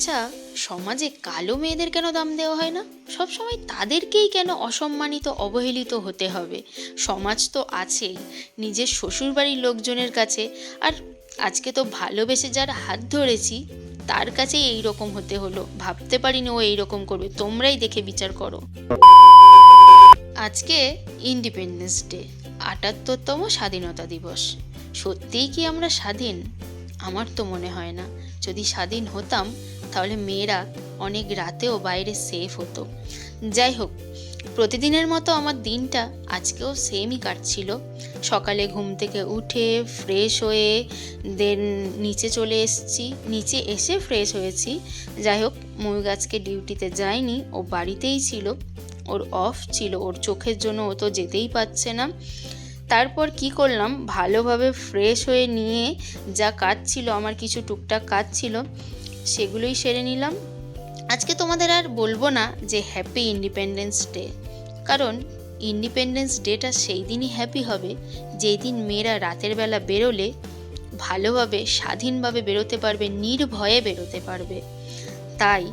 আচ্ছা সমাজে কালো মেয়েদের কেন দাম দেওয়া হয় না? সব সময় তাদেরকেই কেন অসম্মানিত, অবহেলিত হতে হবে? সমাজ তো আছেই, নিজের শ্বশুরবাড়ির লোকজনের কাছে। আর আজকে তো ভালোবেসে যার হাত ধরেছি, তার কাছেই এই রকম হতে হলো। ভাবতে পারিনি ও এই রকম করবে, তোমরাই দেখে বিচার করো। আজকে ইন্ডিপেন্ডেন্স ডে আটাত্তরতম স্বাধীনতা দিবস। সত্যিই কি আমরা স্বাধীন? আমার তো মনে হয় না। যদি স্বাধীন হতাম তাহলে মেয়েরা অনেক রাতেও বাইরে সেফ হতো। যাই হোক, প্রতিদিনের মতো আমার দিনটা আজকেও সেমই কাটছিল। সকালে ঘুম থেকে উঠে ফ্রেশ হয়ে দেন নিচে চলে এসেছি। নিচে এসে ফ্রেশ হয়েছি। যাই হোক ময়ূর আজকে ডিউটিতে যায়নি, ও বাড়িতেই ছিল। ওর অফ ছিল, ওর চোখের জন্য ও তো যেতেই পারছে না। তারপর কি করলাম? ভালোভাবে ফ্রেশ হয়ে নিয়ে যা কাজ ছিল, আমার কিছু টুকটাক কাজ ছিল সেগুলোই সেরে নিলাম। আজকে তোমাদের আর বলব না যে হ্যাপি ইন্ডিপেন্ডেন্স ডে কারণ ইন্ডিপেন্ডেন্স ডেটা সেই দিনই হ্যাপি হবে, যেই দিন মেয়েরা রাতের বেলা বেরোলে ভালোভাবে, স্বাধীনভাবে বেরোতে পারবে, নির্ভয়ে বেরোতে পারবে। তাই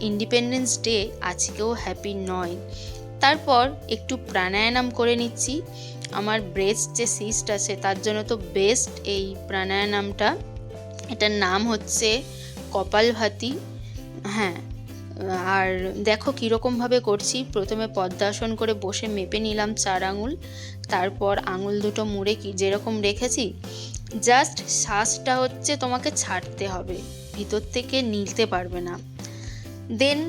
ইন্ডিপেন্ডেন্স ডে আজকেও হ্যাপি নয়। তারপর একটু প্রাণায়াম করে নিচ্ছি। আমার ব্রেস্ট যে সিস্ট আছে, তার জন্য তো বেস্ট এই প্রাণায়ামটা। এটার নাম হচ্ছে কপালভাতি হ্যাঁ আর দেখো কীরকমভাবে করছি। প্রথমে পদ্মাসন করে বসে মেপে নিলাম চার আঙুল, তারপর আঙুল দুটো মুড়ে কি যেরকম রেখেছি জাস্ট শ্বাসটা হচ্ছে তোমাকে ছাড়তে হবে, ভিতর থেকে নিতে পারবে না। দেন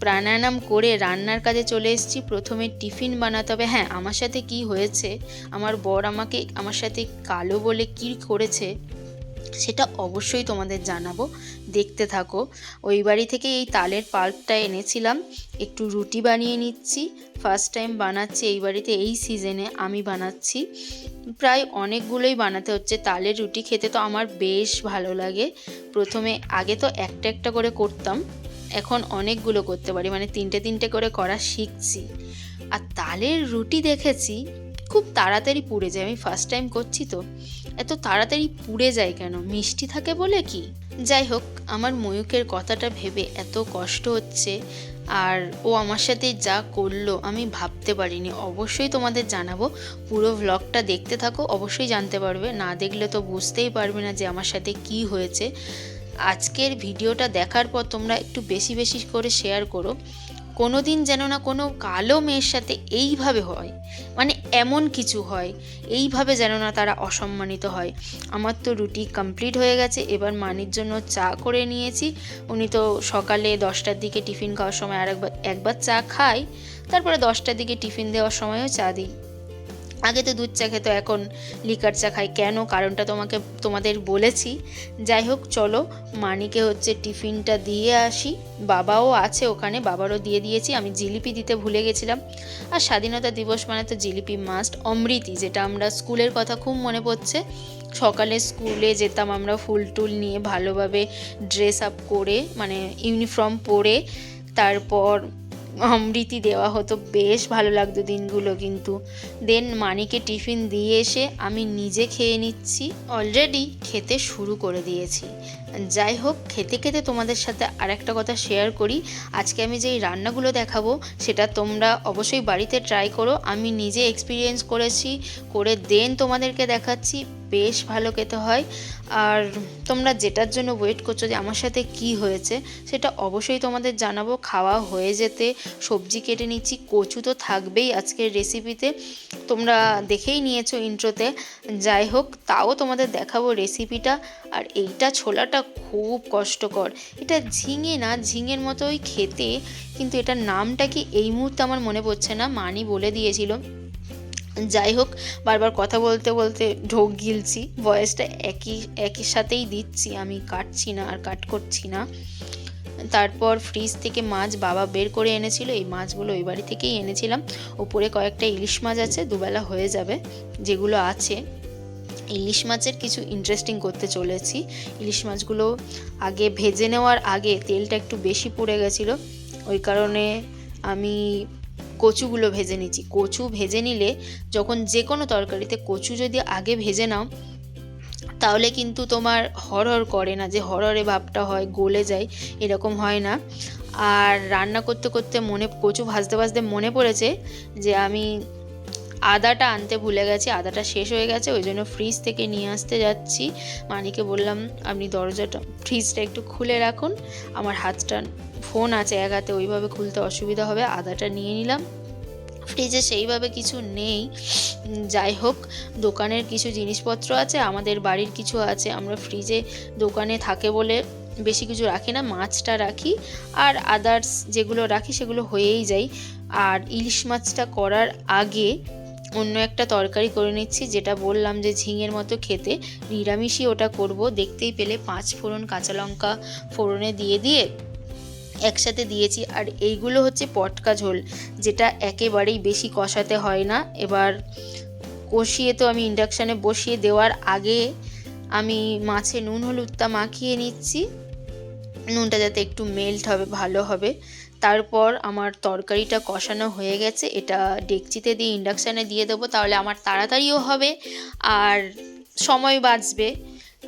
প্রাণায়াম করে রান্নার কাজে চলে এসেছি, প্রথমে টিফিন বানাতে হবে। হ্যাঁ আমার সাথে কি হয়েছে? আমার বর আমাকে, আমার সাথে কালো বলে কি করেছে? সেটা অবশ্যই তোমাদের জানাব। দেখতে থাকো। ওই বাড়ি থেকে এই তালের পাল্পটা এনেছিলাম। একটু রুটি বানিয়ে নিচ্ছি। ফার্স্ট টাইম বানাচ্ছি এই বাড়িতে, এই সিজনে আমি বানাচ্ছি। প্রায় অনেকগুলোই বানাতে হচ্ছে। তালের রুটি খেতে তো আমার বেশ ভালো লাগে। প্রথমে, আগে তো একটা একটা করে করতাম। এখন অনেকগুলো করতে পারি। মানে তিনটে তিনটে করে করা শিখছি। আর তালের রুটি দেখেছি, খুব তাড়াতাড়ি পুড়ে যায়। আমি ফার্স্ট টাইম করছি তো। এত তাড়াতাড়ি পুড়ে যায় কেন? মিষ্টি থাকে বলে কি? যাই হোক, আমার ময়ূকের কথাটা ভেবে এত কষ্ট হচ্ছে আর ও আমার সাথে যা করল আমি ভাবতে পারিনি। অবশ্যই তোমাদের জানাব। পুরো ভ্লগটা দেখতে থাকো, অবশ্যই জানতে পারবে। না দেখলে তো বুঝতেই পারবে না যে আমার সাথে কি হয়েছে। আজকের ভিডিওটা দেখার পর তোমরা একটু বেশি বেশি করে শেয়ার করো। কোনো দিন যেন না কোনো কালো মেয়ের সাথে এইভাবে হয়। মানে এমন কিছু হয়, এইভাবে যেন না তারা অসম্মানিত হয়। আমার তো রুটি কমপ্লিট হয়ে গেছে, এবার মানির জন্য চা করে নিয়েছি। উনি তো সকালে দশটার দিকে টিফিন খাওয়ার সময় আর একবার একবার চা খায়, তারপরে দশটার দিকে টিফিন দেওয়ার সময়ও চা দিই। আগে তো দুধ চা খেতো, এখন লিকার চা খাই। কেন? কারণটা তোমাকে, তোমাদের বলেছি। যাই হোক, চলো, মানিকে হচ্ছে টিফিনটা দিয়ে আসি। বাবাও আছে ওখানে, বাবারও দিয়ে দিয়েছি। আমি জিলিপি দিতে ভুলে গেছিলাম। আর স্বাধীনতা দিবস মানে তো জিলিপি মাস্ট, অমৃতি, যেটা আমরা স্কুলের কথা খুব মনে পড়ছে। সকালে স্কুলে যেতাম আমরা ফুল টুল নিয়ে, ভালোভাবে ড্রেস আপ করে মানে ইউনিফর্ম পরে, তারপর অমৃতি দেওয়া হতো। বেশ ভালো লাগতো দিনগুলো কিন্তু। দেন মানিকে টিফিন দিয়ে এসে আমি নিজে খেয়ে নিচ্ছি। অলরেডি খেতে শুরু করে দিয়েছি। যাই হোক, খেতে খেতে তোমাদের সাথে আর একটা কথা শেয়ার করি। আজকে আমি যেই রান্নাগুলো দেখাবো, সেটা তোমরা অবশ্যই বাড়িতে ট্রাই করো। আমি নিজে এক্সপিরিয়েন্স করেছি, করে দেন তোমাদেরকে দেখাচ্ছি। বেশ ভালো খেতে হয়। আর তোমরা যেটার জন্য ওয়েট করছ যে আমার সাথে কি হয়েছে, সেটা অবশ্যই তোমাদের জানাব। খাওয়া হয়ে যেতে সবজি কেটে নিচ্ছি, কচু তো থাকবেই আজকের রেসিপিতে তোমরা দেখেই নিয়েছো ইন্ট্রোতে যাই হোক, তাও তোমাদের দেখাবো রেসিপিটা আর এইটা ছোলাটা খুব কষ্টকর। এটা ঝিঙে না, ঝিঙের মতোই খেতে, কিন্তু এটার নামটা কি এই মুহূর্তে আমার মনে পড়ছে না, মানি বলে দিয়েছিল। যাই হোক, বারবার কথা বলতে বলতে ঢোক গিলছি। ভয়েসটা একই একই সাথেই দিচ্ছি, আমি কাটছি না আর কাট করছি না। তারপর ফ্রিজ থেকে মাছ বাবা বের করে এনেছিল, এই মাছগুলো ওই বাড়ি থেকেই এনেছিলাম। ওপরে কয়েকটা ইলিশ মাছ আছে, দুবেলা হয়ে যাবে, যেগুলো আছে। ইলিশ মাছের কিছু ইন্টারেস্টিং করতে চলেছি। ইলিশ মাছগুলো আগে ভেজে নেওয়ার আগে তেলটা একটু বেশি পড়ে গেছিল, ওই কারণে আমি কচুগুলো ভেজে নিচ্ছি। কচু ভেজে নিলে যখন যে কোনো তরকারিতে কচু যদি আগে ভেজে নাও, তাহলে কিন্তু তোমার হরহর করে না, যে হরহরে ভাবটা হয়, গলে যায়, এরকম হয় না। আর রান্না করতে করতে মনে, কচু ভাজতে ভাজতে মনে পড়েছে যে আমি আদাটা আনতে ভুলে গেছি, আদাটা শেষ হয়ে গেছে, ওই জন্য ফ্রিজ থেকে নিয়ে আসতে যাচ্ছি। মানিকে বললাম, আপনি দরজাটা ফ্রিজটা একটু খুলে রাখুন, আমার হাতটা ফোন আছে এক হাতে, ওইভাবে খুলতে অসুবিধা হবে, আদাটা নিয়ে নিলাম। ফ্রিজে সেইভাবে কিছু নেই। যাই হোক, দোকানের কিছু জিনিসপত্র আছে, আমাদের বাড়ির কিছু আছে, আমরা ফ্রিজে দোকানে থাকে বলে বেশি কিছু রাখি না, মাছটা রাখি, আর আদার্স যেগুলো রাখি সেগুলো হয়েই যায়। আর ইলিশ মাছটা করার আগে অন্য একটা তরকারি করে নিচ্ছি, যেটা বললাম যে ঝিঙের মতো খেতে। নিরামিষই ওটা করব। দেখতেই পেলে পাঁচ ফোড়ন কাঁচা লঙ্কা ফোড়নে দিয়ে দিয়ে একসাথে দিয়েছি। আর এইগুলো হচ্ছে পটকা ঝোল, যেটা একেবারেই বেশি কষাতে হয় না। এবার কষিয়ে তো আমি ইন্ডাকশানে বসিয়ে দেওয়ার আগে আমি মাছে নুন, হলুদটা মাখিয়ে নিচ্ছি। নুনটা যাতে একটু মেল্ট হবে, ভালো হবে। তারপর আমার তরকারিটা কষানো হয়ে গেছে, এটা ডেকচিতে দিয়ে, ইন্ডাকশানে দিয়ে দেবো, তাহলে আমার তাড়াতাড়িও হবে আর সময় বাঁচবে।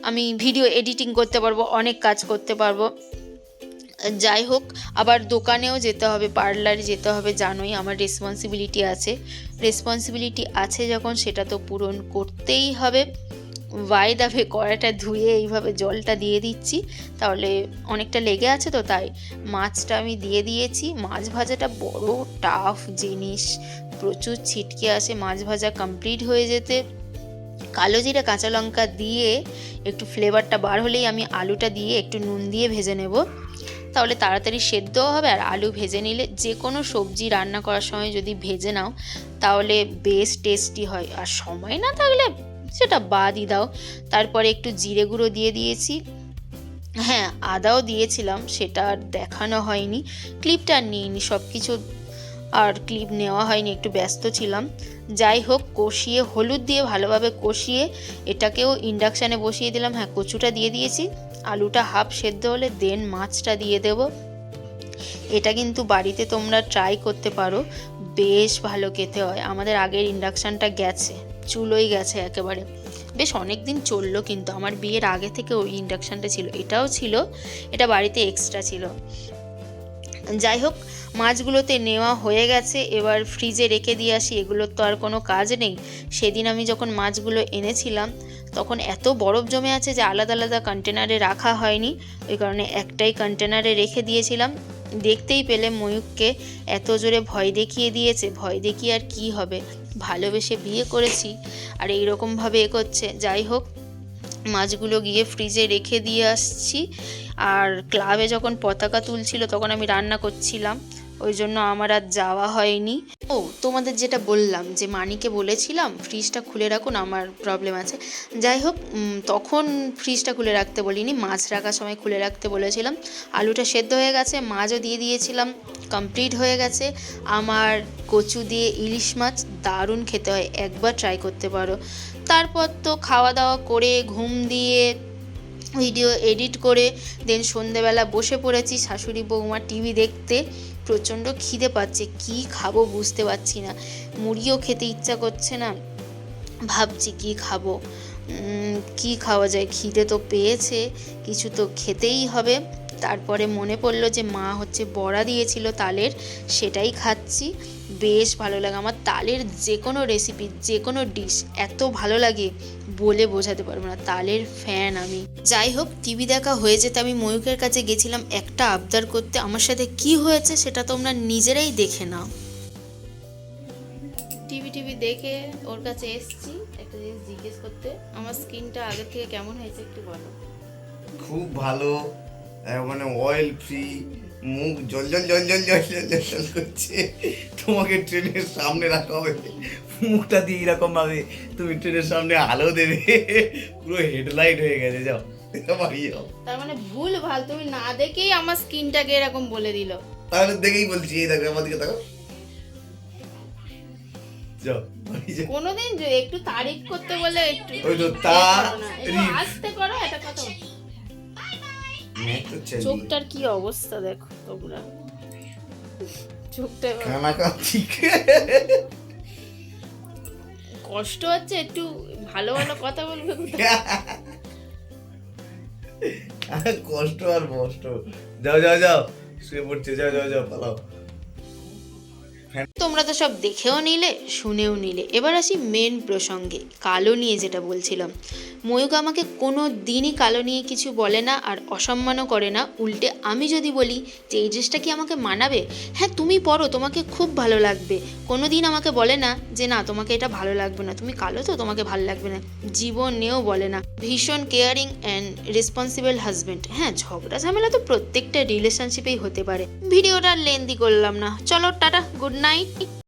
আমি ভিডিও এডিটিং করতে পারব, অনেক কাজ করতে পারব। যাই হোক, আবার দোকানেও যেতে হবে, পার্লারে যেতে হবে, জানোই আমার রেসপন্সিবিলিটি আছে। রেসপন্সিবিলিটি আছে যখন, সেটা তো পূরণ করতেই হবে। ওয়াই দাবে কড়াটা ধুয়ে এইভাবে জলটা দিয়ে দিচ্ছি। তাহলে অনেকটা লেগে আছে তো, তাই মাছটা আমি দিয়ে দিয়েছি। মাছ ভাজাটা বড় টাফ জিনিস। প্রচুর ছিটকে আসে, মাছ ভাজা কমপ্লিট হয়ে যেতে। কালো জিরা, কাঁচা লঙ্কা দিয়ে একটু ফ্লেভারটা বার হলেই আমি আলুটা দিয়ে একটু নুন দিয়ে ভেজে নেব। তাহলে তাড়াতাড়ি সেদ্ধও হবে আর আলু ভেজে নিলে যে কোনো সবজি রান্না করার সময় যদি ভেজে নাও, তাহলে বেশ টেস্টি হয়। আর সময় না থাকলে সেটা বাদই দাও। তারপরে একটু জিরে গুঁড়ো দিয়ে দিয়েছি। হ্যাঁ আদাও দিয়েছিলাম, সেটা আর দেখানো হয়নি। ক্লিপটা নিইনি সব কিছু আর ক্লিপ নেওয়া হয়নি, একটু ব্যস্ত ছিলাম। যাই হোক, কষিয়ে হলুদ দিয়ে ভালোভাবে কষিয়ে এটাকেও ইন্ডাকশানে বসিয়ে দিলাম। হ্যাঁ কচুটা দিয়ে দিয়েছি। আলুটা হাফ সেদ্ধ হলে দেন মাছটা দিয়ে দেব। এটা কিন্তু বাড়িতে তোমরা ট্রাই করতে পারো। বেশ ভালো খেতে হয়। আমাদের আগের ইন্ডাকশানটা গেছে। চুলোই গেছে একেবারে। বেশ অনেক দিন চলল কিন্তু আমার বিয়ের আগে থেকে ওই ইন্ডাকশানটা ছিল। এটাও ছিল, এটা বাড়িতে এক্সট্রা ছিল। যাই হোক, মাছগুলোতে নেওয়া হয়ে গেছে। এবার ফ্রিজে রেখে দিয়ে আসি, এগুলোর তো আর কোনো কাজ নেই। সেদিন আমি যখন মাছগুলো এনেছিলাম, তখন এত বরফ জমে আছে যে আলাদা আলাদা কন্টেনারে রাখা হয়নি। ওই কারণে একটাই কন্টেনারে রেখে দিয়েছিলাম। দেখতেই পেলে ময়ূককে এত জোরে ভয় দেখিয়ে দিয়েছে। ভয় দেখিয়ে আর কি হবে? ভালোবেসে বিয়ে করেছি আর এইরকমভাবে এ করছে যাই হোক, মাছগুলো গিয়ে ফ্রিজে রেখে দিয়ে আসছি। আর ক্লাবে যখন পতাকা তুলছিল, তখন আমি রান্না করছিলাম। ওই জন্য আমার আর যাওয়া হয়নি। ও, তোমাদের যেটা বললাম যে মানিকে বলেছিলাম ফ্রিজটা খুলে রাখুন, আমার প্রবলেম আছে। যাই হোক তখন ফ্রিজটা খুলে রাখতে বলিনি, মাছ রাখার সময় খুলে রাখতে বলেছিলাম। আলুটা সেদ্ধ হয়ে গেছে, মাছও দিয়ে দিয়েছিলাম কমপ্লিট হয়ে গেছে। আমার কচু দিয়ে ইলিশ মাছ দারুণ খেতে হয়, একবার ট্রাই করতে পারো। তারপর তো খাওয়া দাওয়া করে, ঘুম দিয়ে ভিডিও এডিট করে দেন সন্ধেবেলা বসে পড়েছি, শাশুড়ি বৌমা টিভি দেখতে। প্রচণ্ড খিদে পাচ্ছে, কি খাব বুঝতে পারছি না। মুড়িও খেতে ইচ্ছা করছে না। ভাবছি কি খাব? কি খাওয়া যায়? খিদে তো পেয়েছে, কিছু তো খেতেই হবে। তারপরে মনে পড়ল যে মা হচ্ছে বড়া দিয়েছিল তালের, সেটাই খাচ্ছি। বেশ ভালো লাগে। আমার তালের যে কোনো রেসিপি যে কোনো ডিশ এত ভালো লাগে বলে বোঝাতে পারব না। তালের ফ্যান আমি। যাই হোক টিভি দেখা হয়ে যেতে আমি ময়ূকের কাছে গেছিলাম একটা আবদার করতে। আমার সাথে কি হয়েছে সেটা তোমরা নিজেরাই দেখে নাও। টিভি টিভি দেখে ওর কাছে এসছি। একটা জিনিস জিজ্ঞেস করতে। আমার স্কিনটা আগে থেকে কেমন হয়েছে একটু বলো। খুব ভালো। মানে অয়েল ফ্রি মুখ জল জল জল জল জল জল জল জল করছে। তোমাকে ট্রেনের সামনে রাখা হবে। মুখটা দিয়ে এরকমভাবে তুমি ট্রেনের সামনে আলো দেবে। পুরো হেডলাইট হয়ে গেছে যাও। তার মানে ভুল ভালো। তুমি না দেখেই আমার স্কিনটাকে এরকম বলে দিল। তাহলে দেখেই বলছি এই দেখো আমার দিকে দেখো কোনোদিন একটু তারিফ করতে বলে একটু ওই তো তারিফ। আসতে করো এটা কথা চোখটার কি অবস্থা দেখো তোমরা। চোখটা কষ্ট হচ্ছে একটু ভালো ভালো কথা বলবে কষ্ট আর কষ্ট যাও যাও যাও শুয়ে পড়ছে যাও যাও যাও পালাও। তোমরা তো সব দেখেও নিলে, শুনেও নিলে। এবার আসি মেন প্রসঙ্গে, কালো নিয়ে যেটা বলছিলাম। ময়ূক আমাকে কোনো দিনই কালো নিয়ে কিছু বলে না আর অসম্মানও করে না। উল্টে আমি যদি বলি, যে এই ড্রেসটা কি আমাকে মানাবে? হ্যাঁ তুমি পরো, তোমাকে খুব ভালো লাগবে। কোনো দিন আমাকে বলে না যে, না, তোমাকে এটা ভালো লাগবে না। তুমি কালো তো, তোমাকে ভালো লাগবে না। জীবনেও বলে না। ভীষণ কেয়ারিং অ্যান্ড রেসপন্সিবল হাজব্যান্ড হ্যাঁ ঝগড়া ঝামেলা তো প্রত্যেকটা রিলেশনশিপেই হতে পারে। ভিডিওটা লেন্দি করলাম না। চলো, টাটা গুড Night.